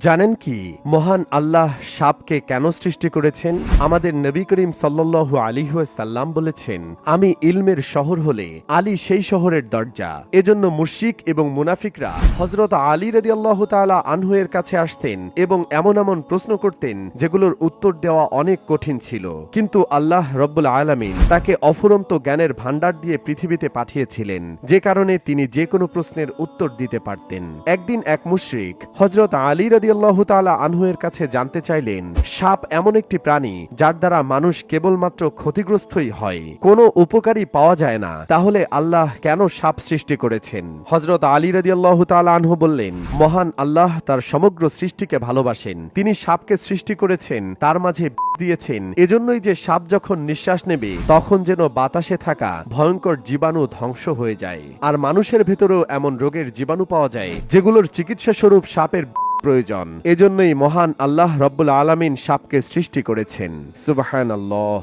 জানেন কি, মহান আল্লাহ সাপকে কেন সৃষ্টি করেছেন? আমাদের নবী করিম সাল্লু আলিহাসাল্লাম বলেছেন, আমি ইলমের শহর হলে আলী সেই শহরের দরজা। এজন্য মুশিক এবং মুনাফিকরা হজরত আলী রদি আল্লাহ তালা আনহুয়ের কাছে আসতেন এবং এমন এমন প্রশ্ন করতেন, যেগুলোর উত্তর দেওয়া অনেক কঠিন ছিল। কিন্তু আল্লাহ রব্বুল আলমিন তাকে অফুরন্ত জ্ঞানের ভাণ্ডার দিয়ে পৃথিবীতে পাঠিয়েছিলেন, যে কারণে তিনি যে কোনো প্রশ্নের উত্তর দিতে পারতেন। একদিন এক মুশরিক হজরত আলী আনহুয়ের কাছে জানতে চাইলেন, সাপ এমন একটি প্রাণী যার দ্বারা মানুষ কেবলমাত্র ক্ষতিগ্রস্তই হয়। কোনো উপকারী পাওয়া যায় না। তাহলে আল্লাহ কেন সাপ সৃষ্টি করেছেন? হজরত আলী আনহু বললেন, মহান আল্লাহ তার সমগ্র সৃষ্টিকে ভালোবাসেন। তিনি সাপকে সৃষ্টি করেছেন, তার মাঝে দিয়েছেন। এজন্যই যে সাপ যখন নিঃশ্বাস নেবে, তখন যেন বাতাসে থাকা ভয়ঙ্কর জীবাণু ধ্বংস হয়ে যায়। আর মানুষের ভেতরেও এমন রোগের জীবাণু পাওয়া যায়, যেগুলোর চিকিৎসা স্বরূপ সাপের প্রয়োজন। এজন্যই মহান আল্লাহ রব্বুল আলমিন সাপকে সৃষ্টি করেছেন। সুবাহান আল্লাহ